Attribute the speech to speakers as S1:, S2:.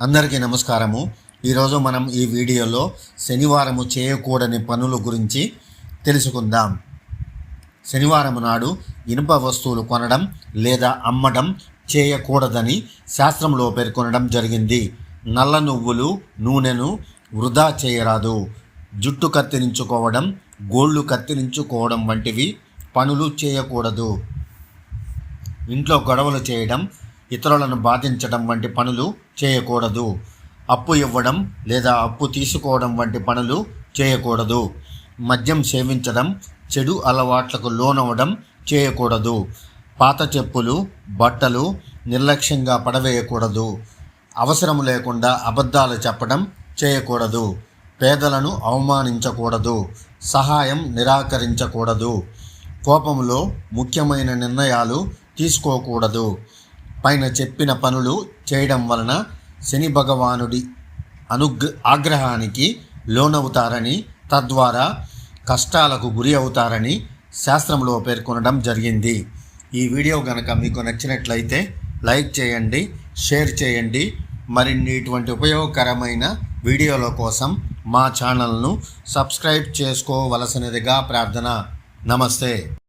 S1: అందరికీ నమస్కారము. ఈరోజు మనం ఈ వీడియోలో శనివారము చేయకూడని పనుల గురించి తెలుసుకుందాం. శనివారం నాడు ఇనుప వస్తువులు కొనడం లేదా అమ్మడం చేయకూడదని శాస్త్రంలో పేర్కొనడం జరిగింది. నల్ల నువ్వులు నూనెను వృధా చేయరాదు. జుట్టు కత్తిరించుకోవడం గోళ్ళు కత్తిరించుకోవడం వంటివి పనులు చేయకూడదు. ఇంట్లో గొడవలు చేయడం ఇతరులను బాధించడం వంటి పనులు చేయకూడదు. అప్పు ఇవ్వడం లేదా అప్పు తీసుకోవడం వంటి పనులు చేయకూడదు. మద్యం సేవించడం చెడు అలవాట్లకు లోనవడం చేయకూడదు. పాత చెప్పులు బట్టలు నిర్లక్ష్యంగా పడవేయకూడదు. అవసరం లేకుండా అబద్ధాలు చెప్పడం చేయకూడదు. పేదలను అవమానించకూడదు. సహాయం నిరాకరించకూడదు. కోపంలో ముఖ్యమైన నిర్ణయాలు తీసుకోకూడదు. పైన చెప్పిన పనులు చేయడం వలన శని భగవానుడి అనుగ్ర ఆగ్రహానికి లోనవుతారని తద్వారా కష్టాలకు గురి అవుతారని శాస్త్రంలో పేర్కొనడం జరిగింది. ఈ వీడియో కనుక మీకు నచ్చినట్లయితే లైక్ చేయండి షేర్ చేయండి. మరిన్ని ఇటువంటి ఉపయోగకరమైన వీడియోల కోసం మా ఛానల్ను సబ్స్క్రైబ్ చేసుకోవలసినదిగా ప్రార్థన. నమస్తే.